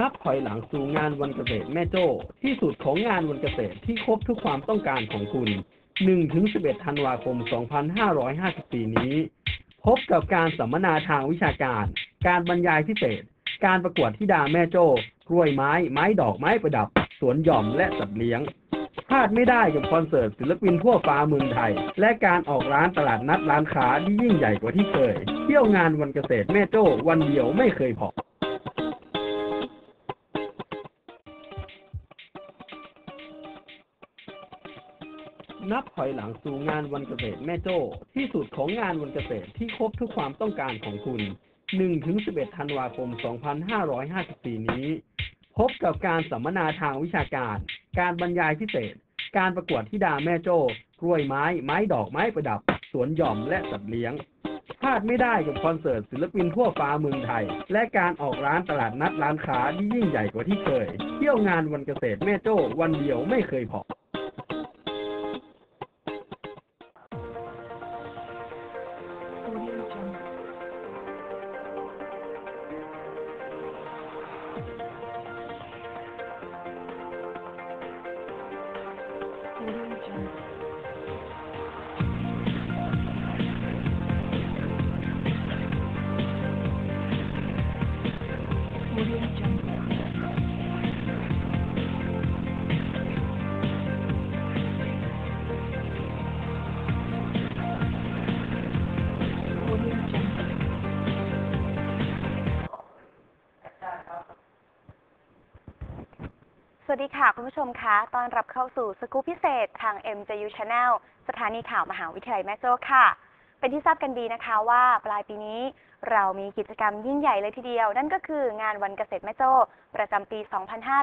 นับถอยหลังสู่งานวันเกษตรแม่โจ้ ที่สุดของงานวันเกษตรที่ครบทุกความต้องการของคุณ 1-11 ธันวาคม 2554 นี้ พบกับการสัมมนาทางวิชาการ การบรรยายพิเศษ การประกวดธิดาแม่โจ้ กล้วยไม้ ไม้ดอกไม้ประดับ สวนหย่อมและสัตว์เลี้ยงพลาดไม่ได้กับคอนเสิร์ตศิลปินทั่วฟ้าเมืองไทย และการออกร้านตลาดนัดร้านค้าที่ยิ่งใหญ่กว่าที่เคย เที่ยวงานวันเกษตรแม่โจ้วันเดียวไม่เคยพอ นับถอยหลังสู่งานวันเกษตรแม่โจ้ ที่สุดของงานวันเกษตรที่ครบทุกความต้องการของคุณ1-11ธันวาคม 2554 นี้ พบกับการสัมมนาทางวิชาการ การบรรยายพิเศษ การประกวดธิดาแม่โจ้ กล้วยไม้ ไม้ดอกไม้ประดับ สวนหย่อมและสัตว์เลี้ยง พลาดไม่ได้กับคอนเสิร์ตศิลปินทั่วฟ้าเมืองไทย และการออกร้านตลาดนัดร้านค้าที่ยิ่งใหญ่กว่าที่เคย เที่ยวงานวันเกษตรแม่โจ้ วันเดียวไม่เคยพอ สวัสดีค่ะ คุณผู้ชมคะ ตอนรับเข้าสู่สกู๊ปพิเศษทาง MJU Channel สถานีข่าวมหาวิทยาลัยแม่โจ้ค่ะ เป็นที่ทราบกันดีนะคะว่าปลายปีนี้เรามีกิจกรรมยิ่งใหญ่เลยทีเดียว นั่นก็คืองานวันเกษตรแม่โจ้ประจำปี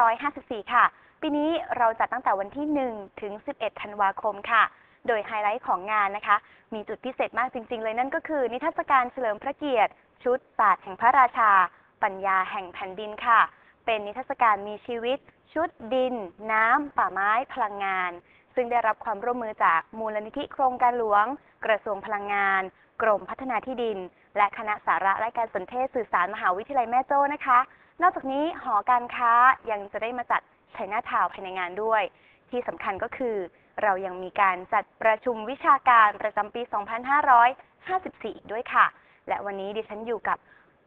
2554 ค่ะ ปีนี้เราจัดตั้งแต่วันที่ 1 ถึง 11 ธันวาคมค่ะ โดยไฮไลท์ของงานนะคะ มีจุดพิเศษมากจริง ๆ เลยนั่นก็คือ นิทรรศการเฉลิมพระเกียรติ ชุดศาสตร์แห่งพระราชา ปัญญาแห่งแผ่นดินค่ะ เป็นนิทรรศการมีชีวิต ชุดดิน น้ำ ป่าไม้ พลังงาน ซึ่งได้รับความร่วมมือจากมูลนิธิโครงการหลวง กระทรวงพลังงาน กรมพัฒนาที่ดิน และคณะสาระและการสนเทศสื่อสารมหาวิทยาลัยแม่โจ้นะคะ นอกจากนี้หอการค้ายังจะได้มาจัดชัยนาทาวภายในงานด้วย ที่สำคัญก็คือ เรายังมีการจัดประชุมวิชาการประจำปี 2554 อีกด้วยค่ะ และวันนี้ดิฉันอยู่กับ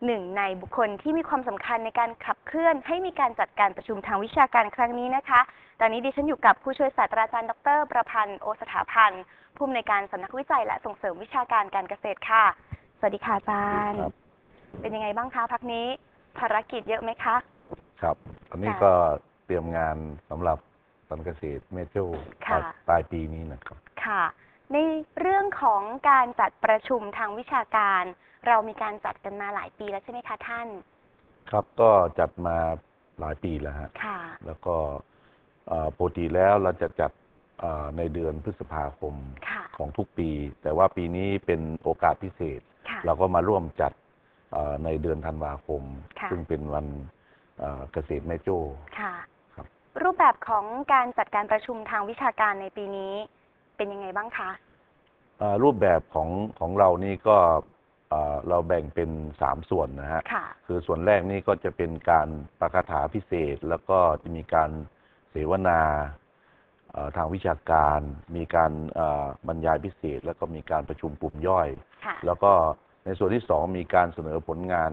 หนึ่งในบุคคลที่มีความสำคัญในการขับเคลื่อน ให้มีการจัดการประชุมทางวิชาการครั้งนี้นะคะ ตอนนี้ดิฉันอยู่กับผู้ช่วยศาสตราจารย์ดร ประพันธ์โอสถาพันธ์ผู้อำนวยการสำนักวิจัยและส่งเสริมวิชาการการเกษตรค่ะ สวัสดีค่ะอาจารย์ครับเป็นยังไงบ้างคะพักนี้ ภารกิจเยอะไหมคะ ครับอันนี้ค่ะก็เตรียมงานสำหรับสันเกษตรเมโจ้ปค่ะลายปลายปีนี้นะครับ ค่ะ ในเรื่องของการจัดประชุมทางวิชาการ เรามีการจัดกันมาหลายปีแล้วใช่ไหมคะท่าน ครับก็จัดมาหลายปีแล้วฮะค่ะ แล้วก็เอ่อปกติแล้วเราจะจัดเอ่อในเดือนพฤษภาคมค่ะของทุกปี แต่ว่าปีนี้เป็นโอกาสพิเศษ ค่ะ เราก็มาร่วมจัดเอ่อในเดือนธันวาคม ค่ะ ซึ่งเป็นวันเอ่อเกษตรแม่โจ้ ค่ะ ครับ รูปแบบของการจัดการประชุมทางวิชาการในปีนี้ เป็นยังไงบ้างคะเอ่อรูปแบบของของเรานี่ก็เอ่อเราแบ่งเป็นสามส่วนนะฮะค่ะคือส่วนแรกนี่ก็จะเป็นการประคาถาพิเศษ แล้วก็จะมีการเสวนาเอ่อทางวิชาการ มีการเอ่อบรรยายพิเศษ แล้วก็มีการประชุมกลุ่มย่อยค่ะแล้วก็ในส่วนที่สองมีการเสนอผลงาน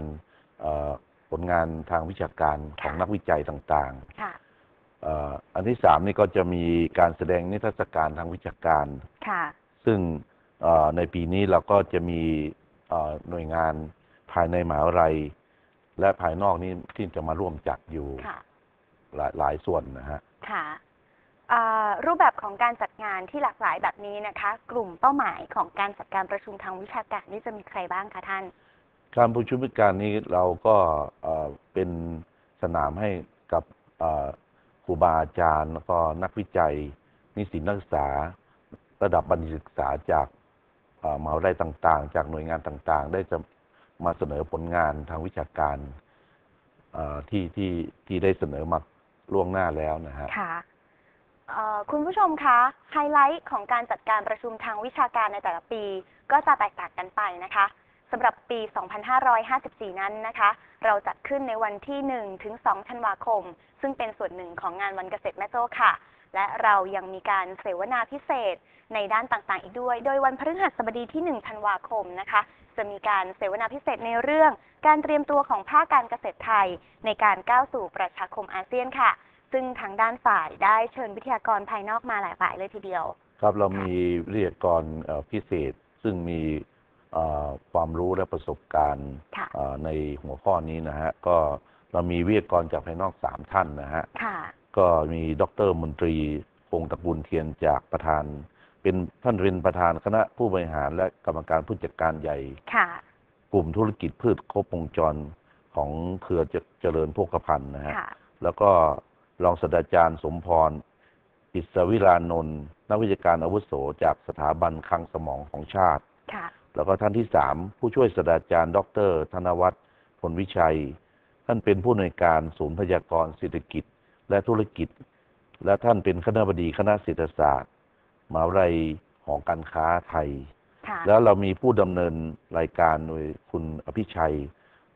เอ่อผลงานทางวิชาการของนักวิจัยต่างค่ะๆเอ่ออันที่สามนี่ก็จะมีการแสดงนิทรรศการทางวิชาการ ค่ะ ซึ่งเอ่อในปีนี้เราก็จะมีเอ่อหน่วยงานภายในมหาวิทยาลัย และภายนอกนี่ที่จะมาร่วมจัดอยู่ค่ะหลายหลายส่วนนะฮะ ค่ะอ่ารูปแบบของการจัดงานที่หลากหลายแบบนี้นะคะ กลุ่มเป้าหมายของการจัดการประชุมทางวิชาการนี่จะมีใครบ้างคะท่าน การประชุมวิการนี้เราก็เอ่อเป็นสนามให้กับเอ่อค รูบาอาจารย์แล้วก็นักวิจัย นิสิตนักศึกษา ระดับบัณฑิตศึกษาจากมหาวิทยาลัยต่างๆ จากหน่วยงานต่างๆ ได้จะมาเสนอผลงานทางวิชาการที่ที่ที่ได้เสนอมาล่วงหน้าแล้วนะฮะค่ะคุณผู้ชมคะไฮไลท์ของการจัดการประชุมทางวิชาการในแต่ละปี ก็จะแตกต่างกันไปนะคะสำหรับปี 2554 นั้นนะคะ เราจัดขึ้นในวันที่ 1 ถึง 2 ธันวาคม ซึ่งเป็นส่วนหนึ่งของงานวันเกษตรแม่โจ้ค่ะ และเรายังมีการเสวนาพิเศษในด้านต่างๆ อีกด้วย โดยวันพฤหัสบดีที่ 1 ธันวาคมนะคะ จะมีการเสวนาพิเศษในเรื่อง การเตรียมตัวของภาคการเกษตรไทย ในการก้าวสู่ประชาคมอาเซียนค่ะ ซึ่งทางด้านฝ่ายได้เชิญวิทยากรภายนอกมาหลายฝ่ายเลยทีเดียว ครับเรามีวิทยากรเอ่อพิเศษซึ่งมีเอ่อความรู้และประสบการณ์ค่ะเอ่อในหัวข้อนี้นะฮะก็ เรามีวิทยากรจากภายนอกสามท่านนะฮะ ค่ะ ก็มีดรมนตรีพงศ์ตระกูลเทียนจากประธาน เป็นท่านเป็นประธานคณะผู้บริหารและกรรมการผู้จัดการใหญ่ ค่ะ กลุ่มธุรกิจพืชครบวงจรของเครือเจเจริญโภคภัณฑ์นะฮะ ค่ะ แล้วก็รองศาสตราจารย์สมพร อิสวิรานนท์นักวิชาการอาวุโสจากสถาบันคลังสมองของชาติ ค่ะ แล้วก็ท่านที่สามผู้ช่วยศาสตราจารย์ ดร ธนวัฒน์พลวิชัย ท่านเป็นผู้อำนวยการศูนย์พยากรณ์เศรษฐกิจและธุรกิจ และท่านเป็นคณะบดีคณะเศรษฐศาสตร์มหาวิทยาลัยหอการค้าไทยค่ะแล้วเรามีผู้ดำเนินรายการโดยคุณอภิชัย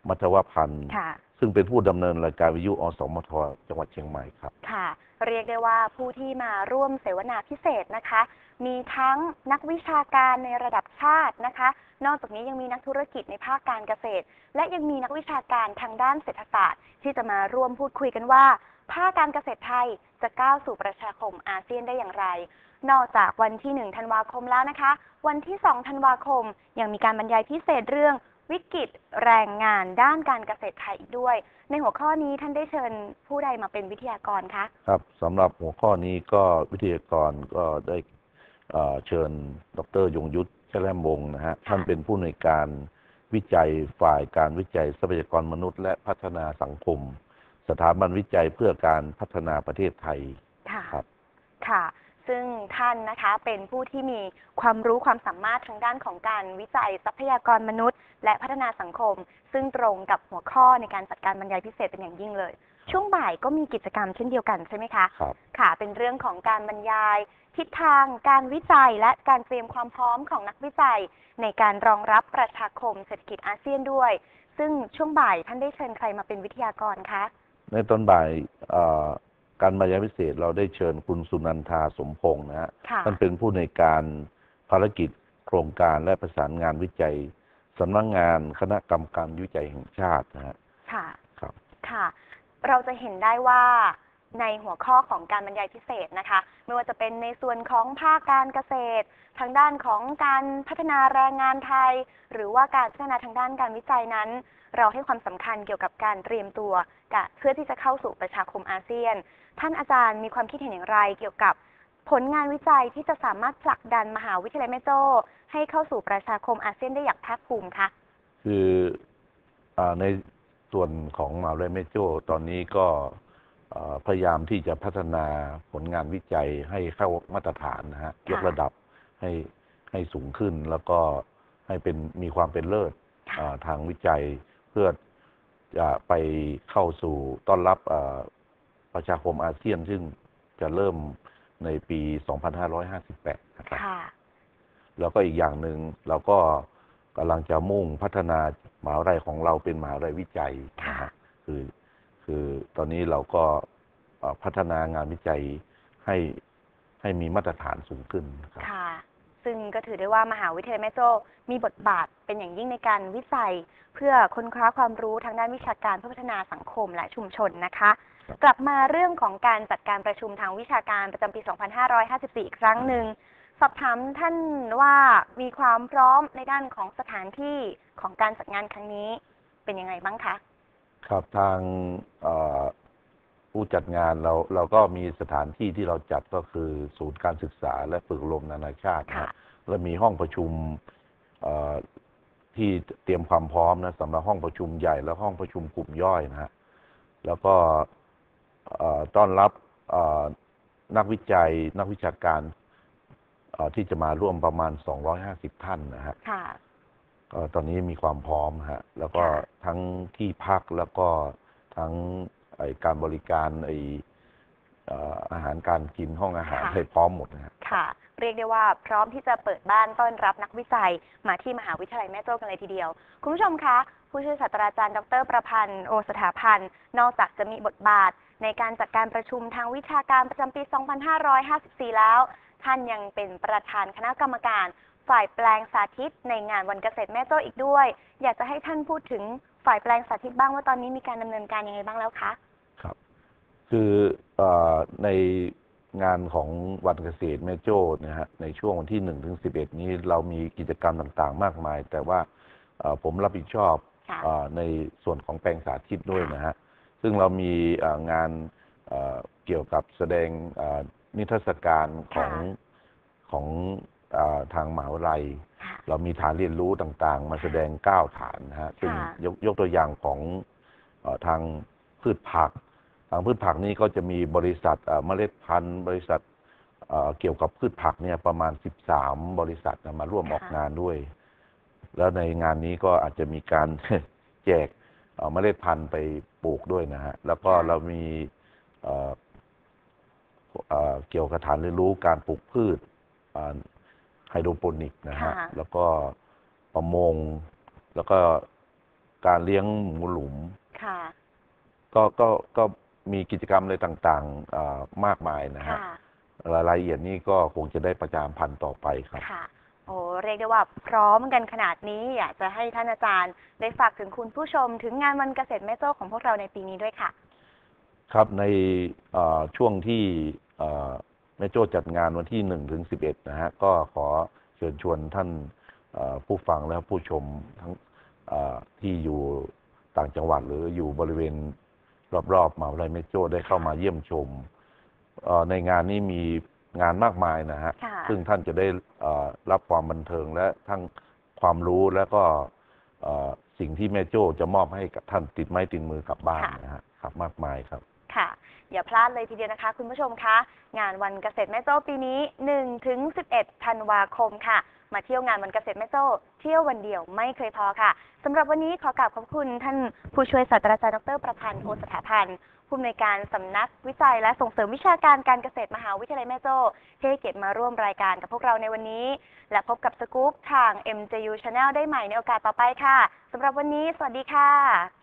มัทวพันธ์ค่ะซึ่งเป็นผู้ดำเนินรายการวิทยุอสมทจังหวัดเชียงใหม่ครับค่ะ เรียกได้ว่าผู้ที่มาร่วมเสวนาพิเศษนะคะ มีทั้งนักวิชาการในระดับชาตินะคะ นอกจากนี้ยังมีนักธุรกิจในภาคการเกษตร และยังมีนักวิชาการทางด้านเศรษฐศาสตร์ ที่จะมาร่วมพูดคุยกันว่า ภาคการเกษตรไทยจะก้าวสู่ประชาคมอาเซียนได้อย่างไร นอกจากวันที่ 1 ธันวาคมแล้วนะคะ วันที่ 2 ธันวาคม ยังมีการบรรยายพิเศษเรื่องวิกฤตแรงงานด้านการเกษตรไทยอีกด้วย ในหัวข้อนี้ท่านได้เชิญผู้ใดมาเป็นวิทยากรคะ ครับสำหรับหัวข้อนี้ก็วิทยากรก็ได้ เอ่อเชิญ ดรยงยุทธแช่แลมวงศ์นะฮะ ท่านเป็นผู้ในวยการวิจัยฝ่ายการวิจัยทรัพยากรมนุษย์ และพัฒนาสังคม สถาบันวิจัยเพื่อการพัฒนาประเทศไทยค่ะครับค่ะ ซึ่งท่านนะคะเป็นผู้ที่มีความรู้ความสามารถทางด้านของการวิจัยทรัพยากรมนุษย์ และพัฒนาสังคม ซึ่งตรงกับหัวข้อในการจัดการบรรยายพิเศษเป็นอย่างยิ่งเลย ช่วงบ่ายก็มีกิจกรรมเช่นเดียวกันใช่ไหมคะครับ ค่ะ เป็นเรื่องของการบรรยาย ทิศทาง การวิจัย และการเตรียมความพร้อมของนักวิจัย ในการรองรับประชาคมเศรษฐกิจอาเซียนด้วย ซึ่งช่วงบ่ายท่านได้เชิญใครมาเป็นวิทยากรคะ ในตอนบ่ายเอ่อการบรรยายพิเศษเราได้เชิญคุณสุนันทาสมพงศ์นะฮะค่ะ ท่านเป็นผู้ในวยการภารกิจโครงการและประสานงานวิจัยสำนักงานคณะกรรมการวิจัยแห่งชาตินะฮะ ค่ะ ครับ ค่ะ เราจะเห็นได้ว่าในหัวข้อของการบรรยายพิเศษนะคะ ไม่ว่าจะเป็นในส่วนของภาคการเกษตร ทางด้านของการพัฒนาแรงงานไทย หรือว่าการพัฒนาทางด้านการวิจัยนั้น เราให้ความสำคัญเกี่ยวกับการเตรียมตัวกะเพื่อที่จะเข้าสู่ประชาคมอาเซียน ท่านอาจารย์มีความคิดเห็นอย่างไรเกี่ยวกับผลงานวิจัยที่จะสามารถผลักดันมหาวิทยาลัยแม่โจ้ ให้เข้าสู่ประชาคมอาเซียนได้อย่างภาคภูมิคะคือใน ส่วนของมหาวิทยาลัยแม่โจ้ตอนนี้ก็เอ่อพยายามที่จะพัฒนาผลงานวิจัยให้เข้ามาตรฐานนะฮะค่ะยกระดับให้ให้สูงขึ้นแล้วก็ให้เป็นมีความเป็นเลิศค่ะอ่าทางวิจัยเพื่อจะไปเข้าสู่ต้อนรับอ่าประชาคมอาเซียน ซึ่งจะเริ่มในปี 2558นะครับค่ะแล้วก็อีกอย่างหนึ่งเราก็ กำลังจะมุ่งพัฒนามหาวิทยาลัยของเราเป็นมหาวิทยาลัยวิจัยนะค่ะฮะคือ คือตอนนี้เราก็เอ่อพัฒนางานวิจัยให้ให้มีมาตรฐานสูงขึ้นครับค่ะ ซึ่งก็ถือได้ว่ามหาวิทยาลัยแม่โจ้มีบทบาทเป็นอย่างยิ่งในการวิจัย เพื่อค้นคว้าความรู้ทางด้านวิชาการเพื่อพัฒนาสังคมและชุมชนนะคะครับกลับมาเรื่องของการจัดการประชุมทางวิชาการประจำปี 2554 อีกครั้งหนึ่ง สอบถามท่านว่ามีความพร้อมในด้านของสถานที่ของการจัดงานครั้งนี้เป็นยังไงบ้างคะ ครับทางเอ่อผู้จัดงานเราเราก็มีสถานที่ที่เราจัดก็คือศูนย์การศึกษาและฝึกอบรมนานาชาตินะค่ะฮะและมีห้องประชุมเอ่อที่เตรียมความพร้อมนะสำหรับห้องประชุมใหญ่และห้องประชุมกลุ่มย่อยนะฮะแล้วก็เอ่อต้อนรับเอ่อนักวิจัยนักวิชาการเอ่อ ที่จะมาร่วมประมาณ 250 ท่านนะฮะค่ะก็ตอนนี้มีความพร้อมฮะแล้วก็ค่ะทั้งที่พักแล้วก็ทั้งไอการบริการไอเอ่ออาหารการกินห้องอาหารค่ะให้พร้อมหมดนะฮะค่ะ เรียกได้ว่าพร้อมที่จะเปิดบ้านต้อนรับนักวิจัยมาที่มหาวิทยาลัยแม่โจ้กันเลยทีเดียว คุณผู้ชมคะผู้ช่วยศาสตราจารย์ดรประพันธ์โอสถาพันธ์ นอกจากจะมีบทบาทในการจัดการประชุมทางวิชาการประจำปี 2554 แล้ว ท่านยังเป็นประธานคณะกรรมการฝ่ายแปลงสาธิตในงานวันเกษตรแม่โจ้อีกด้วย อยากจะให้ท่านพูดถึงฝ่ายแปลงสาธิตบ้างว่าตอนนี้มีการดำเนินการยังไงบ้างแล้วคะครับ คือเออในงานของวันเกษตรแม่โจ้นะฮะในช่วงวันที่หนึ่งถึงสิบเอ็ดนี้เรามีกิจกรรมต่างๆ มากมาย แต่ว่าเอ่อผมรับผิดชอบค่ะเออในส่วนของแปลงสาธิตด้วยนะฮะซึ่งเรามีเอ่องานเอ่อเกี่ยวกับแสดงเอ่อ นิทรรศการของค่ะของเออทางมหาวิทยาลัยค่ะเรามีฐานเรียนรู้ต่างๆ มาแสดงเก้าฐานนะฮะซึ่งค่ะยกยกตัวอย่างของเออทางพืชผัก ทางพืชผักนี้ก็จะมีบริษัทเอ่อเมล็ดพันธุ์ บริษัทเอ่อเกี่ยวกับพืชผักเนี่ยประมาณ 13 บริษัทนะมาร่วมออกงานด้วย แล้วในงานนี้ก็อาจจะมีการแจกเอ่อเมล็ดพันธุ์ไปปลูกด้วยนะฮะ แล้วก็ค่ะเรามี เอ่อเอ่อเกี่ยวกับฐานเรียนรู้การปลูกพืชอ่าไฮโดรโปนิกนะฮะ ค่ะแล้วก็ประมง แล้วก็การเลี้ยงหมูหลุม ค่ะ ก็ก็ก็มีกิจกรรมอะไรต่างๆอ่ามากมายนะฮะค่ะ รายละเอียดนี้ก็คงจะได้ประจามพันธ์ต่อไปครับ ค่ะ โอ้เรียกได้ว่าพร้อมกันขนาดนี้อยากจะให้ท่านอาจารย์ ได้ฝากถึงคุณผู้ชม ถึงงานวันเกษตรแม่โจ้ของพวกเราในปีนี้ด้วยค่ะ ครับในเอ่อช่วงที่เอ่อ แม่โจ้จัดงานวันที่หนึ่งถึงสิบเอ็ดนะฮะก็ขอเชิญชวนท่านเอ่อผู้ฟังและผู้ชมทั้งเอ่อที่อยู่ต่างจังหวัดหรืออยู่บริเวณรอบๆมหาวิทยาลัยแม่โจ้ได้เข้ามาเยี่ยมชมเอ่อในงานนี้มีงานมากมายนะฮะค่ะซึ่งท่านจะได้เอ่อรับความบันเทิงและทั้งความรู้แล้วก็เอ่อสิ่งที่แม่โจ้จะมอบให้กับท่านติดไม้ติดมือกลับบ้านค่ะนะฮะครับมากมายครับ ค่ะ อย่าพลาดเลยทีเดียวนะคะ คุณผู้ชมคะ งานวันเกษตรแม่โจ้ปีนี้ 1-11 ธันวาคมค่ะ มาเที่ยวงานวันเกษตรแม่โจ้เที่ยววันเดียวไม่เคยพอค่ะสำหรับวันนี้ขอกราบขอบคุณท่านผู้ช่วยศาสตราจารย์ดรประพันธ์โอสถาพันธ์ผู้อำนวยการสำนักวิจัยและส่งเสริมวิชาการการเกษตรมหาวิทยาลัยแม่โจ้ที่ให้เกียรติมาร่วมรายการกับพวกเราในวันนี้ และพบกับสกู๊ปทาง MJU Channel ได้ใหม่ในโอกาสต่อไปค่ะสำหรับวันนี้ สวัสดีค่ะ